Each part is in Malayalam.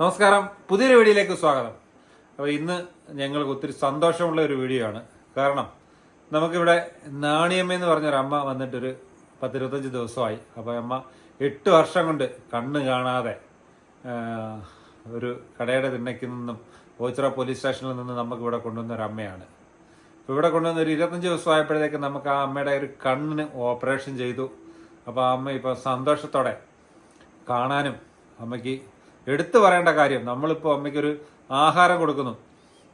നമസ്കാരം. പുതിയൊരു വീഡിയോയിലേക്ക് സ്വാഗതം. അപ്പോൾ ഇന്ന് ഞങ്ങൾക്ക് ഒത്തിരി സന്തോഷമുള്ള ഒരു വീഡിയോ ആണ്. കാരണം നമുക്കിവിടെ നാണിയമ്മ എന്ന് പറഞ്ഞൊരു അമ്മ വന്നിട്ടൊരു പത്തിരുപത്തഞ്ച് ദിവസമായി. അപ്പോൾ അമ്മ എട്ട് വർഷം കൊണ്ട് കണ്ണ് കാണാതെ ഒരു കടയുടെ തിണ്ണയ്ക്ക് നിന്നും ഓച്ചിറ പോലീസ് സ്റ്റേഷനിൽ നിന്ന് നമുക്ക് ഇവിടെ കൊണ്ടുവന്ന ഒരു അമ്മയാണ്. അപ്പോൾ ഇവിടെ കൊണ്ടുവന്ന ഒരു ഇരുപത്തഞ്ച് ദിവസമായപ്പോഴത്തേക്ക് നമുക്ക് ആ അമ്മയുടെ ഒരു കണ്ണിന് ഓപ്പറേഷൻ ചെയ്തു. അപ്പോൾ ആ അമ്മ ഇപ്പോൾ സന്തോഷത്തോടെ കാണാനും അമ്മയ്ക്ക് എടുത്തു പറയേണ്ട കാര്യം നമ്മളിപ്പോൾ അമ്മയ്ക്കൊരു ആഹാരം കൊടുക്കുന്നു.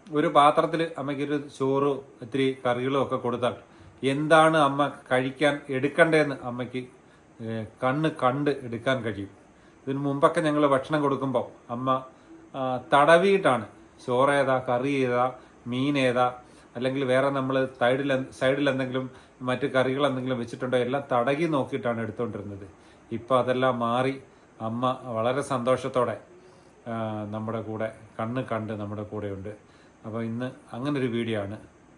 ഒരു പാത്രത്തിൽ അമ്മയ്ക്കൊരു ചോറ് ഇത്തിരി കറികളും ഒക്കെ കൊടുത്താൽ എന്താണ് അമ്മ കഴിക്കാൻ എടുക്കണ്ടേന്ന് അമ്മയ്ക്ക് കണ്ണ് കണ്ട് എടുക്കാൻ കഴിയും. ഇതിനു മുമ്പൊക്കെ ഞങ്ങൾ ഭക്ഷണം കൊടുക്കുമ്പോൾ അമ്മ തടവിയിട്ടാണ്. ചോറ് ഏതാ കറി ഏതാ മീൻ ഏതാ അല്ലെങ്കിൽ വേറെ നമ്മൾ സൈഡിൽ സൈഡിൽ എന്തെങ്കിലും മറ്റ് കറികൾ എന്തെങ്കിലും വെച്ചിട്ടുണ്ടോ എല്ലാം തടകി നോക്കിയിട്ടാണ് എടുത്തുകൊണ്ടിരുന്നത് ഇപ്പോൾ അതെല്ലാം മാറി അമ്മ വളരെ സന്തോഷത്തോടെ നമ്മുടെ കൂടെ കണ്ണ് കണ്ട് നമ്മുടെ കൂടെയുണ്ട് അപ്പോൾ ഇന്ന് അങ്ങനൊരു വീഡിയോ ആണ്.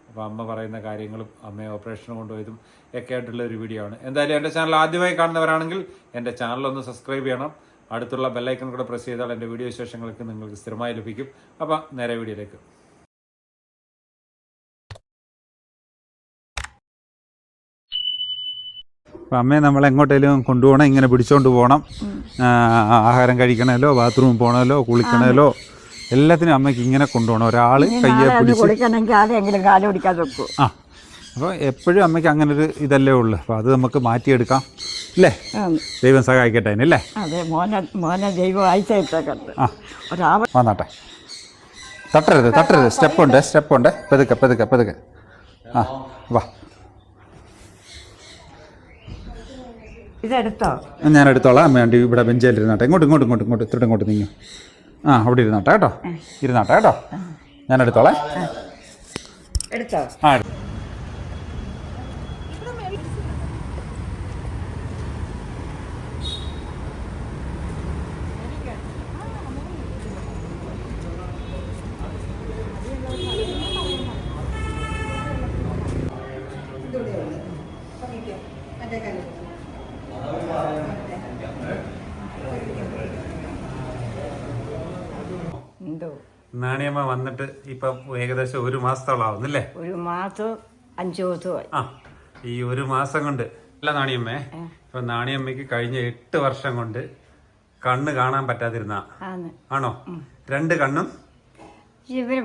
അപ്പോൾ അമ്മ പറയുന്ന കാര്യങ്ങളും അമ്മയെ ഓപ്പറേഷൻ കൊണ്ടുപോയതും ഒക്കെ ആയിട്ടുള്ള ഒരു വീഡിയോ ആണ്. എന്തായാലും എന്റെ ചാനൽ ആദ്യമായി കാണുന്നവരാണെങ്കിൽ എന്റെ ചാനലൊന്ന് സബ്സ്ക്രൈബ് ചെയ്യണം. അടുത്തുള്ള ബെല്ലൈക്കൺ കൂടെ പ്രസ് ചെയ്താൽ എന്റെ വീഡിയോ വിശേഷങ്ങൾക്ക് നിങ്ങൾക്ക് സ്ഥിരമായി ലഭിക്കും. അപ്പോൾ നേരെ വീഡിയോയിലേക്ക് അമ്മയെ നമ്മൾ എങ്ങോട്ടേലും കൊണ്ടുപോകണം ഇങ്ങനെ പിടിച്ചോണ്ട് പോകണം. ആഹാരം കഴിക്കണമല്ലോ ബാത്റൂമിൽ പോകണമല്ലോ കുളിക്കണമല്ലോ എല്ലാത്തിനും അമ്മയ്ക്ക് ഇങ്ങനെ കൊണ്ടുപോകണം. ഒരാൾ കയ്യെ പിടിച്ച് ആ അപ്പോൾ എപ്പോഴും അമ്മയ്ക്ക് അങ്ങനെ ഒരു ഇതല്ലേ ഉള്ളു. അപ്പോൾ അത് നമുക്ക് മാറ്റിയെടുക്കാം. അല്ലേ ദൈവം സഹായിക്കട്ടെ അതിനല്ലേ അതെ മോനെ മോനെ ദൈവം അയച്ചേക്കണ്ട് ആ. ഒരാവ വന്നാട്ടെ. തട്ടരുത് തട്ടരുത്. സ്റ്റെപ്പ് ഉണ്ട് സ്റ്റെപ്പ് ഉണ്ട് പെതുക്കെ പതുക്കെ പതുക്കെ. ആ വാ. ഇതെടുത്തോ? ഞാൻ എടുത്തോളാം അമ്മ വേണ്ടി ഇവിടെ ബെഞ്ചിൽ ഇരുന്നാട്ടെ ഇങ്ങോട്ട് ഇങ്ങോട്ട് ഇങ്ങോട്ട് ഇങ്ങോട്ട് ഇത്തിരി ഇങ്ങോട്ട് നീങ്ങി. ആ അവിടെ ഇരുന്നാട്ടെ കേട്ടോ. ഇരുന്നാട്ടെ കേട്ടോ. ഞാൻ എടുത്തോളാം എടുത്തോ? ആ എന്തോ? നാണിയമ്മ വന്നിട്ട് ഇപ്പൊ ഏകദേശം ഒരു മാസത്തോളം ആവുന്നല്ലേ ഒരു മാസം അഞ്ചു ദിവസമായി ആ ഈ ഒരു മാസം കൊണ്ട്. അല്ല നാണിയമ്മേ ഇപ്പൊ നാണിയമ്മയ്ക്ക് കഴിഞ്ഞ എട്ട് വർഷം കൊണ്ട് കണ്ണ് കാണാൻ പറ്റാതിരുന്ന? ആണോ. രണ്ട് കണ്ണും?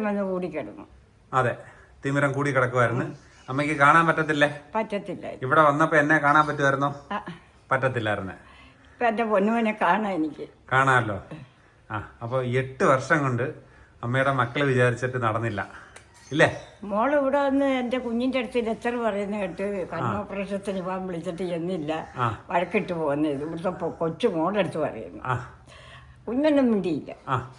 വന്ന് കൂടിക്കിടന്നു. അതെ തിമിരം കൂടി കിടക്കുമായിരുന്നു അമ്മയ്ക്ക് കാണാൻ പറ്റത്തില്ലേ? പറ്റത്തില്ല. ഇവിടെ വന്നപ്പോ എന്നെ കാണാൻ പറ്റുമായിരുന്നോ? പറ്റത്തില്ലായിരുന്നു? എന്റെ പൊന്നുമോനെ കാണാം എനിക്ക്. കാണാമല്ലോ. ആ അപ്പോൾ എട്ട് വർഷം കൊണ്ട് അമ്മയുടെ മക്കൾ വിചാരിച്ചിട്ട് നടന്നില്ല. ഇല്ലേ? മോൾ ഇവിടെ വന്ന് എന്റെ കുഞ്ഞിന്റെ അടുത്ത് ലെറ്റർ പറയുന്ന കേട്ട് കണ്ണോപ്രേഷത്തിന് പോകാൻ വിളിച്ചിട്ട് എന്നില്ല. വഴക്കിട്ട് പോകുന്നത്. ഇവിടുത്തെ കൊച്ചു മോളുടെ അടുത്ത് പറയുന്നു. ആ. കുഞ്ഞൊന്നും മിണ്ടിയില്ല. ആ.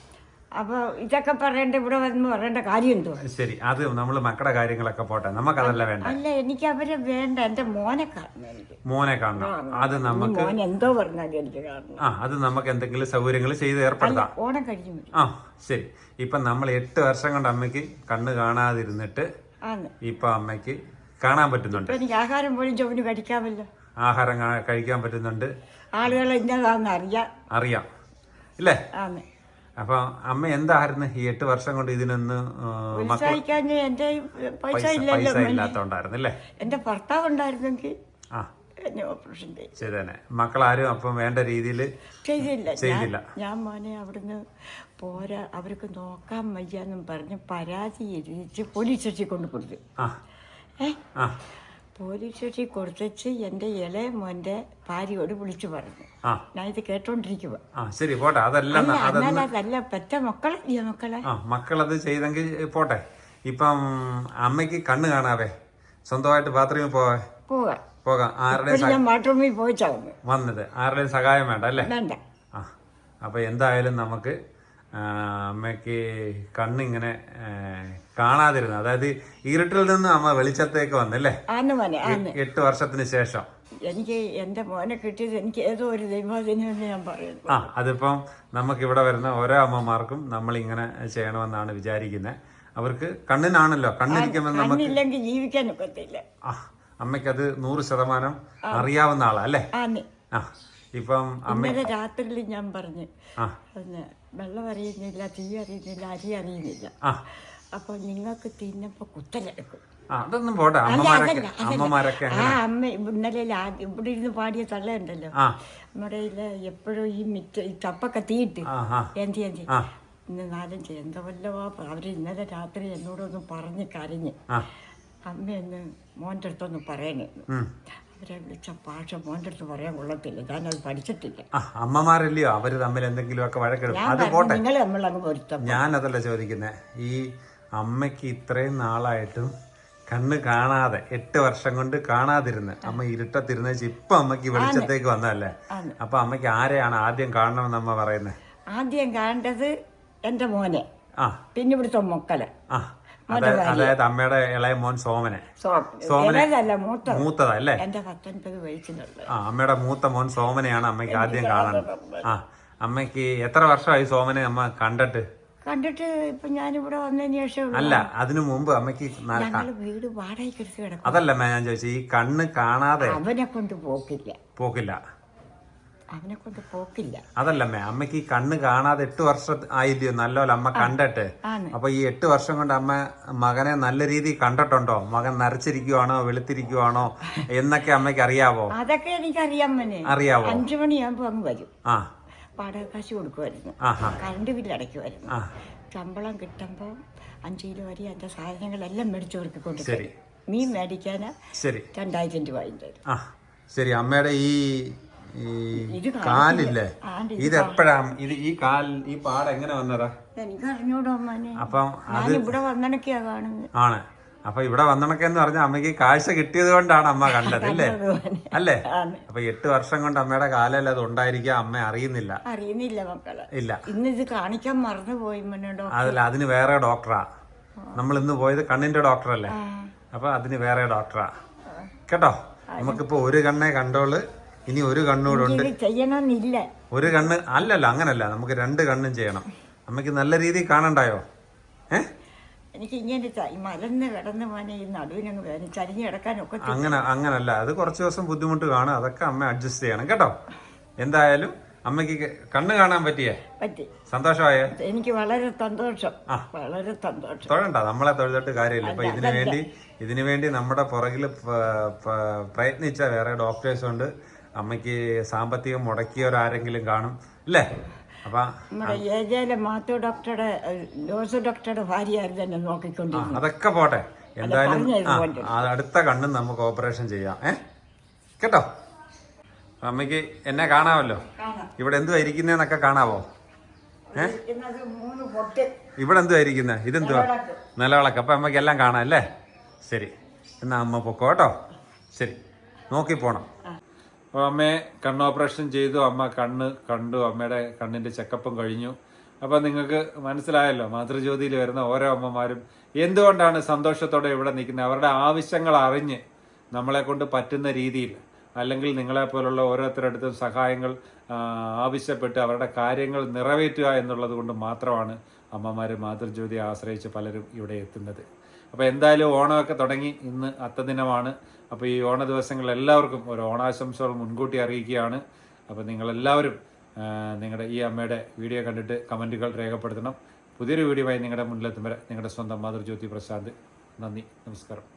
അപ്പൊ ഇതൊക്കെ പറയണ്ട ഇവിടെ വന്ന് പറയേണ്ട കാര്യം എന്തോ ശരി. അത് നമ്മൾ മക്കളുടെ കാര്യങ്ങളൊക്കെ പോട്ടെ. നമുക്ക് അതല്ല വേണ്ട? അല്ല എനിക്ക് അവരെ വേണ്ട. എന്റെ മോനെ കാണണം മോനെ കാണണം. അത് നമുക്ക് മോൻ എന്തോ പറഞ്ഞാലും എനിക്ക് കാണണം. ആ അത് നമുക്ക് എന്തെങ്കിലും സൗകര്യങ്ങൾ ചെയ്ത് ഏർപ്പെടുത്താം. ഓണം കഴിഞ്ഞു ആ ശരി. ഇപ്പൊ നമ്മൾ എട്ട് വർഷം കൊണ്ട് അമ്മയ്ക്ക് കണ്ണ് കാണാതിരുന്നിട്ട് ഇപ്പൊ അമ്മയ്ക്ക് കാണാൻ പറ്റുന്നുണ്ട്. എനിക്ക് ആഹാരം പോലും ചുവന് കഴിക്കാമല്ലോ. ആഹാരം കഴിക്കാൻ പറ്റുന്നുണ്ട്. ആളുകൾ ഇന്നതാന്ന് അറിയാം. അറിയാം. ഇല്ലേ? അപ്പൊ അമ്മ എന്തായിരുന്നു ഈ എട്ട് വർഷം കൊണ്ട് ഇതിനൊന്ന് എന്റെ പൈസ ഇല്ലാത്തോണ്ടായിരുന്നു അല്ലേ? എന്റെ ഭർത്താവ് ഉണ്ടായിരുന്നെങ്കിൽ ആ. ഓപ്പറേഷൻ തന്നെ. മക്കളാരും അപ്പം വേണ്ട രീതിയിൽ ചെയ്തില്ല. ഞാൻ- ചെയ്തില്ല. ഞാൻ മോനെ അവിടുന്ന് പോരാ അവർക്ക് നോക്കാൻ വയ്യാന്നും പറഞ്ഞ് പരാതി എഴുതിച്ച് പോലീസ് സ്റ്റേഷനിൽ കൊണ്ട് കൊടുത്തു. ആ. പോലീസ് സ്റ്റേഷനിൽ കൊടുത്തച്ച് എന്റെ ഇല മോന്റെ ഭാര്യയോട് വിളിച്ചു പറഞ്ഞു. ഞാൻ ഇത് കേട്ടോണ്ടിരിക്കുക ശരി പോട്ടെ. അതല്ല അതല്ല. പെറ്റ മക്കളെ? മക്കളത് ചെയ്തെങ്കിൽ പോട്ടെ. ഇപ്പം അമ്മയ്ക്ക് കണ്ണ് കാണാവേ. സ്വന്തമായിട്ട് ബാത്റൂമിൽ പോവേ പോവാ. പോകാം. ആരുടെയും ബാത്റൂമിൽ പോയി വന്നത്. ആരുടെയും സഹായം വേണ്ട അല്ലേ? വേണ്ട. ആ അപ്പൊ എന്തായാലും നമുക്ക് അമ്മയ്ക്ക് കണ്ണിങ്ങനെ കാണാതിരുന്നു. അതായത് ഇരുട്ടിൽ നിന്ന് അമ്മ വെളിച്ചത്തേക്ക് വന്നല്ലേ? എട്ട് വർഷത്തിന് ശേഷം. എനിക്ക് എന്റെ മോനെ കിട്ടിയത് എനിക്ക് ഏതോ ഒരു ദൈവാധീനമെന്ന് ഞാൻ പറയുന്നു. ആ അതിപ്പം നമുക്ക് ഇവിടെ വരുന്ന ഓരോ അമ്മമാർക്കും നമ്മൾ ഇങ്ങനെ ചെയ്യണമെന്നാണ് വിചാരിക്കുന്നത് അവർക്ക് കണ്ണിനാണല്ലോ കണ്ണിരിക്കുമ്പോൾ നമുക്ക് ജീവിക്കാൻ ഒക്കത്തില്ല. ആ അമ്മയ്ക്കത് നൂറ് ശതമാനം അറിയാവുന്ന ആളാ അല്ലേ? ആ. ഇപ്പം അമ്മ ഇന്നലെ രാത്രിയിൽ ഞാൻ പറഞ്ഞു. ആ. പിന്നെ വെള്ളം അറിയുന്നില്ല തീ അറിയുന്നില്ല അരി അറിയുന്നില്ല. ആ. അപ്പോൾ നിങ്ങൾക്ക് തിന്നപ്പോൾ കുത്തലെടുക്കും. ആ, അതൊന്നും പോട്ടെ അമ്മമാരൊക്കെ ആ അമ്മ ഇന്നലെ ലാ- ഇവിടെ ഇരുന്ന് പാടിയ തള്ളയുണ്ടല്ലോ. ആ. നമ്മുടെ എപ്പോഴും ഈ മിറ്റ ഈ ചപ്പൊക്കെ തീയിട്ട്. ആ ആ എന്തി എന്തി ഇന്ന് നാലഞ്ച് എന്താ വല്ലവാ അവർ ഇന്നലെ രാത്രി എന്നോടൊന്ന് പറഞ്ഞ് കരഞ്ഞ്. ആ. അമ്മയൊന്ന് മോന്റെ അടുത്തൊന്ന് പറയണേ ഉം. അവരെ വിളിച്ച ഭാഷ മോന്റെ അടുത്ത് പറയാൻ കൊള്ളത്തില്ല. ഞാനത് പഠിച്ചിട്ടില്ല. ആ അമ്മമാരല്ലയോ? അവർ തമ്മിൽ എന്തെങ്കിലുമൊക്കെ വഴക്കെടുക്കും ഞാൻ അത് പറഞ്ഞു, പോട്ടെ. നിങ്ങൾ നമ്മളങ്ങ് പൊരുത്തം. ഞാനതല്ല ചോദിക്കുന്നത് ഈ അമ്മയ്ക്ക് ഇത്രയും നാളായിട്ടും കണ്ണ് കാണാതെ എട്ട് വർഷം കൊണ്ട് കാണാതിരുന്ന്. അമ്മ ഇരുട്ടത്തിരുന്ന വെച്ച് ഇപ്പൊ അമ്മയ്ക്ക് വെളിച്ചത്തേക്ക് വന്നതല്ലേ? ആണ്. അപ്പൊ അമ്മയ്ക്ക് ആരെയാണ് ആദ്യം കാണണമെന്ന് അമ്മ പറയുന്നത് ആദ്യം കാണേണ്ടത് എന്റെ മോനെ. ആ. പിന്നെ ഇവിടുത്തെ മക്കളെ. ആ. അതായത് അമ്മയുടെ ഇളയ മോൻ സോമനെ. സോമനെ- ഇളയതല്ല മൂത്ത മൂത്തതാ അല്ലേ? പത്തൊൻപത് ആ അമ്മയുടെ മൂത്ത മോൻ സോമനെയാണ് അമ്മയ്ക്ക് ആദ്യം കാണുന്നത് ആ അമ്മയ്ക്ക് എത്ര വർഷമായി സോമനെ അമ്മ കണ്ടിട്ട്? കണ്ടിട്ട് ഇപ്പൊ ഞാനിവിടെ വന്നതിന് ശേഷം അല്ല അതിനു മുമ്പ് അമ്മയ്ക്ക് വീട് വാടകയ്ക്ക് എടുത്ത് കിടക്കും അതല്ല ഞാൻ ചോദിച്ചു ഈ കണ്ണ് കാണാതെ അവനെ കൊണ്ട് പോക്കില്ല. പോക്കില്ല. അവനെ കൊണ്ട് പോക്കില്ല. അതല്ലമ്മേ അമ്മയ്ക്ക് ഈ കണ്ണ് കാണാതെ എട്ട് വർഷം ആയില്ലയോ നല്ലോല അമ്മ കണ്ടട്ടെ. അപ്പൊ ഈ എട്ട് വർഷം കൊണ്ട് അമ്മ മകനെ നല്ല രീതിയിൽ കണ്ടിട്ടുണ്ടോ? മകൻ നരച്ചിരിക്കുവാണോ വെളുത്തിരിക്കുവാണോ എന്നൊക്കെ അമ്മയ്ക്ക് അറിയാവോ? അതൊക്കെ എനിക്ക് മോനെ. അറിയാവോ? അഞ്ചു മണിയാകുമ്പോ അങ്ങ് വരും. ആ. പാടകാശ് കാശ് കൊടുക്കുമായിരുന്നു കറണ്ട് ബില്ല് അടയ്ക്കുമായിരുന്നു ശമ്പളം കിട്ടുമ്പോൾ അഞ്ച് കിലോ അരി എന്റെ സാധനങ്ങളെല്ലാം മേടിച്ചു കൊടുക്കൊണ്ട് മീൻ മേടിക്കാൻ ശരി. രണ്ടായിരം രൂപ അതിന്റെ ശരി അമ്മയുടെ ഈ ഈ ഇത് കാലില്ലേ? ഇത് എപ്പോഴാ ഇത് ഈ കാൽ ഈ പാട എങ്ങനെ വന്നതാ? എനിക്ക് അറിഞ്ഞൂടോ അപ്പം ഞാൻ ഇവിടെ വന്നണക്കെയാ കാണുന്നത്. ആണ്. അപ്പൊ ഇവിടെ വന്നണക്കെന്ന് പറഞ്ഞ അമ്മയ്ക്ക് കാഴ്ച കിട്ടിയത് കൊണ്ടാണ് അമ്മ കണ്ടത് അല്ലേ? അല്ലേ. അപ്പൊ എട്ട് വർഷം കൊണ്ട് അമ്മയുടെ കാലല്ല അത് ഉണ്ടായിരിക്കാം അമ്മ അറിയുന്നില്ല. അറിയുന്നില്ല മക്കളെ. ഇല്ല. ഇന്ന് ഇത് കാണിക്കാൻ മറന്നു പോയി അതല്ല അതിന് വേറെ ഡോക്ടറാ. നമ്മൾ ഇന്ന് പോയത് കണ്ണിന്റെ ഡോക്ടറല്ലേ? അപ്പൊ അതിന് വേറെ ഡോക്ടറാ. കേട്ടോ? നമുക്കിപ്പോ ഒരു കണ്ണേ കണ്ടോൾ. ഇനി ഒരു കണ്ണൂടെ ഉണ്ട് ഇത് ചെയ്യണമെന്നില്ല. ഒരു കണ്ണ് അല്ലല്ല അങ്ങനല്ല. നമുക്ക് രണ്ട് കണ്ണും ചെയ്യണം. അമ്മയ്ക്ക് നല്ല രീതിയിൽ കാണണ്ടായോ? ഏ? എനിക്ക് ഇങ്ങനെ മലന്ന് കിടന്ന് മോനെ ഈ നടുവിനങ്ങ് വേദന ചരിഞ്ഞ് കിടക്കാനൊക്കെ അങ്ങനെ അങ്ങനല്ല. അത് കുറച്ച് ദിവസം ബുദ്ധിമുട്ട് കാണും. അതൊക്കെ അമ്മ അഡ്ജസ്റ്റ് ചെയ്യണം കേട്ടോ? എന്തായാലും അമ്മയ്ക്ക് കണ്ണ് കാണാൻ പറ്റിയേ? പറ്റി. സന്തോഷമായ? എനിക്ക് വളരെ സന്തോഷം. വളരെ സന്തോഷം. തൊഴണ്ട. നമ്മളെ തൊഴുതിട്ട് കാര്യമില്ല. ഇപ്പൊ ഇതിനു വേണ്ടി ഇതിനു വേണ്ടി നമ്മുടെ പുറകിൽ പ്രയത്നിച്ച വേറെ ഡോക്ടേഴ്സ് ഉണ്ട്. അമ്മയ്ക്ക് സാമ്പത്തികം മുടക്കിയവരാരെങ്കിലും കാണും അല്ലേ? അപ്പൊ നമ്മുടെ ഏജയിലെ മാത്യു ഡോക്ടറുടെ ഏഹ്, ജോസ് ഡോക്ടറുടെ ഭാര്യയായിരുന്നു എന്നെ ആ, അതൊക്കെ പോട്ടെ. എന്തായാലും ആ, അടുത്ത കണ്ണും നമുക്ക് ഓപ്പറേഷൻ ചെയ്യാം ഏ? കേട്ടോ? അമ്മയ്ക്ക് എന്നെ കാണാമല്ലോ? കാണാം. ഇവിടെ എന്തുവാ ഇരിക്കുന്നതെന്നൊക്കെ കാണാവോ? ഏ? മൂന്ന് പൊട്ട്. ഇവിടെ എന്തുവാ ഇരിക്കുന്നത് ഇതെന്തുവാ? നിലവിളക്ക്. നിലവിളക്ക്. അപ്പൊ അമ്മയ്ക്ക് എല്ലാം കാണാം അല്ലേ? ശരി. എന്നാ അമ്മ പൊക്കോ കേട്ടോ? ശരി. നോക്കി പോണം. അപ്പോൾ അമ്മയെ കണ്ണ് ഓപ്പറേഷൻ ചെയ്തു അമ്മ കണ്ണ് കണ്ടു അമ്മയുടെ കണ്ണിന്റെ ചെക്കപ്പും കഴിഞ്ഞു. അപ്പോൾ നിങ്ങൾക്ക് മനസ്സിലായല്ലോ മാതൃജ്യോതിയിൽ വരുന്ന ഓരോ അമ്മമാരും എന്തുകൊണ്ടാണ് സന്തോഷത്തോടെ ഇവിടെ നിൽക്കുന്നത്? അവരുടെ ആവശ്യങ്ങൾ അറിഞ്ഞ് നമ്മളെ കൊണ്ട് പറ്റുന്ന രീതിയിൽ അല്ലെങ്കിൽ നിങ്ങളെപ്പോലുള്ള ഓരോരുത്തരടുത്തും സഹായങ്ങൾ ആവശ്യപ്പെട്ട് അവരുടെ കാര്യങ്ങൾ നിറവേറ്റുക എന്നുള്ളത് കൊണ്ട് മാത്രമാണ് അമ്മമാർ മാതൃജ്യോതിയെ ആശ്രയിച്ച് പലരും ഇവിടെ എത്തുന്നത്. അപ്പോൾ എന്തായാലും ഓണമൊക്കെ തുടങ്ങി ഇന്ന് അത്തദിനമാണ്. അപ്പോൾ ഈ ഓണ ദിവസങ്ങളിൽ എല്ലാവർക്കും ഒരു ഓണാശംസകൾ മുൻകൂട്ടി അറിയിക്കുകയാണ്. അപ്പോൾ നിങ്ങളെല്ലാവരും നിങ്ങളുടെ ഈ അമ്മയുടെ വീഡിയോ കണ്ടിട്ട് കമന്റുകൾ രേഖപ്പെടുത്തണം. പുതിയൊരു ആയി നിങ്ങളുടെ മുന്നിലെത്തും വരെ നിങ്ങളുടെ സ്വന്തം മാതൃജ്യോതി പ്രശാന്ത്. നന്ദി നമസ്കാരം.